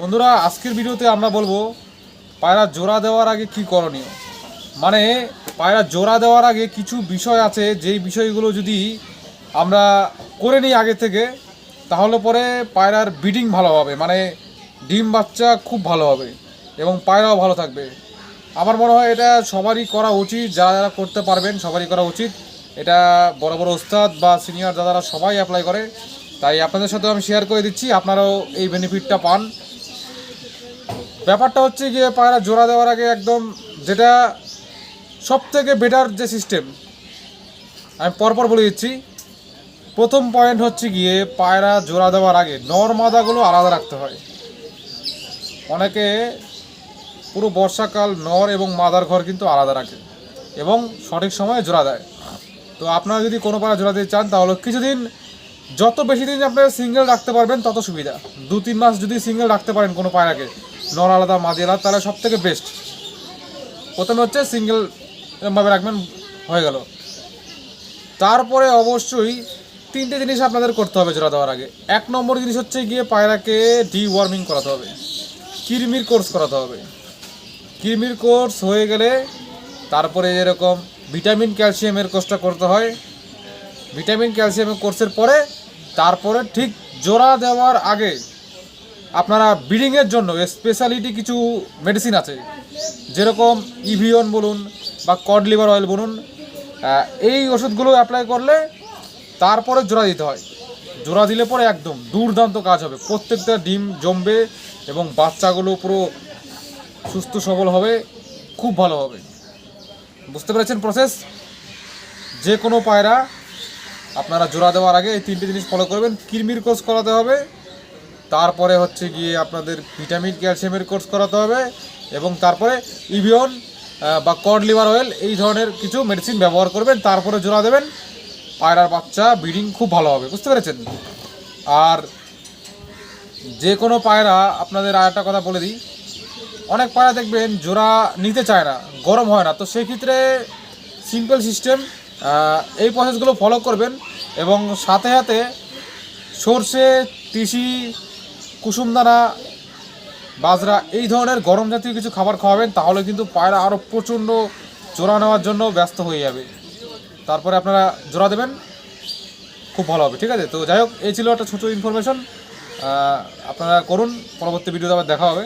বন্ধুরা, আজকের ভিডিওতে আমরা বলব, পায়রা জোড়া দেওয়ার আগে কি করণীয়? মানে পায়রা জোড়া দেওয়ার আগে কিছু বিষয় আছে, যেই বিষয়গুলো যদি আমরা করে নিই আগে থেকে, তাহলে পরে পায়রার ব্রিডিং ভালো হবে। মানে ডিম বাচ্চা খুব ভালো হবে এবং পায়রাও ভালো থাকবে। আমার মনে হয় এটা সবারই করা উচিত, যারা যারা করতে পারবেন সবারই করা উচিত। এটা বড় বড় ওস্তাদ বা সিনিয়র দাদারা সবাই অ্যাপ্লাই করে। তাই আপনাদের সাথেও আমি শেয়ার করে দিচ্ছি, আপনারাও এই বেনিফিটটা পান। ব্যাপারটা হচ্ছে গিয়ে পায়রা জোড়া দেওয়ার আগে একদম যেটা সব থেকে বেটার যে সিস্টেম আমি পরপর বলে দিচ্ছি, প্রথম পয়েন্ট হচ্ছে গিয়ে পায়রা জোড়া দেওয়ার আগে নর মাদাগুলো আলাদা রাখতে হয়। অনেকে পুরো বর্ষাকাল নর এবং মাদার ঘর কিন্তু আলাদা রাখে এবং সঠিক সময়ে জোড়া দেয়। তো আপনারা যদি কোনো পায়রা জোড়া দিতে চান, তাহলে কিছুদিন যত বেশি দিন আপনারা সিঙ্গেল রাখতে পারবেন, তত সুবিধা। দু তিন মাস যদি সিঙ্গেল রাখতে পারেন কোনো পায়রাকে নর আলাদা মাদি আলাদা তাহলে সব থেকে বেস্ট প্রথমে হচ্ছে সিঙ্গেল এরমভাবে রাখবেন, হয়ে গেল। তারপরে অবশ্যই তিনটে জিনিস আপনাদের করতে হবে জোড়া দেওয়ার আগে। এক নম্বর জিনিস হচ্ছে গিয়ে পায়রাকে ডি ওয়ার্মিং করাতে হবে। কিরমির কোর্স করাতে হবে। কিরমির কোর্স হয়ে গেলে তারপরে এরকম ভিটামিন ক্যালসিয়ামের কোর্সটা করতে হয়। ভিটামিন ক্যালসিয়ামের কোর্সের পরে তারপরে ঠিক জোড়া দেওয়ার আগে আপনারা ব্রিডিংয়ের জন্য স্পেশালিটি কিছু মেডিসিন আছে। যেরকম ইভিয়ন বলুন বা কড লিভার অয়েল বলুন এই ওষুধগুলো অ্যাপ্লাই করলে তারপরে জোড়া দিতে হয়। জোড়া দিলে পরে একদম দুর্দান্ত কাজ হবে। প্রত্যেকটা ডিম জমবে এবং বাচ্চাগুলো পুরো সুস্থ সবল হবে, খুব ভালো হবে। বুঝতে পেরেছেন প্রসেস যে কোনো পায়রা আপনারা জোড়া দেওয়ার আগে এই তিনটে জিনিস ফলো করবেন। কিরমির কোষ করাতে হবে তারপরে হচ্ছে গিয়ে আপনাদের ভিটামিন, ক্যালসিয়ামের কোর্স করাতে হবে এবং তারপরে ইভিয়ন বা কড লিভার অয়েল এই ধরনের কিছু মেডিসিন ব্যবহার করবেন, তারপরে জোড়া দেবেন। পায়রার বাচ্চা ব্রিডিং খুব ভালো হবে, বুঝতে পেরেছেন? আর যে কোনো পায়রা, আপনাদের আর একটা কথা বলে দিই, অনেক পায়রা দেখবেন জোড়া নিতে চায় না, গরম হয় না, তো সেই ক্ষেত্রে সিম্পল সিস্টেম এই প্রসেসগুলো ফলো করবেন এবং সাথে সাথে সর্ষে, তিসি কুসুমদানা বাজরা, এই ধরনের গরম জাতীয় কিছু খাবার খাওয়াবেন, তাহলে কিন্তু পায়রা আরও প্রচণ্ড জোড়া নেওয়ার জন্য ব্যস্ত হয়ে যাবে। তারপরে আপনারা জোড়া দেবেন, খুব ভালো হবে, ঠিক আছে? তো যাই হোক, এই ছিল একটা ছোটো ইনফরমেশন আপনারা করুন, পরবর্তী ভিডিওতে আবার দেখা হবে।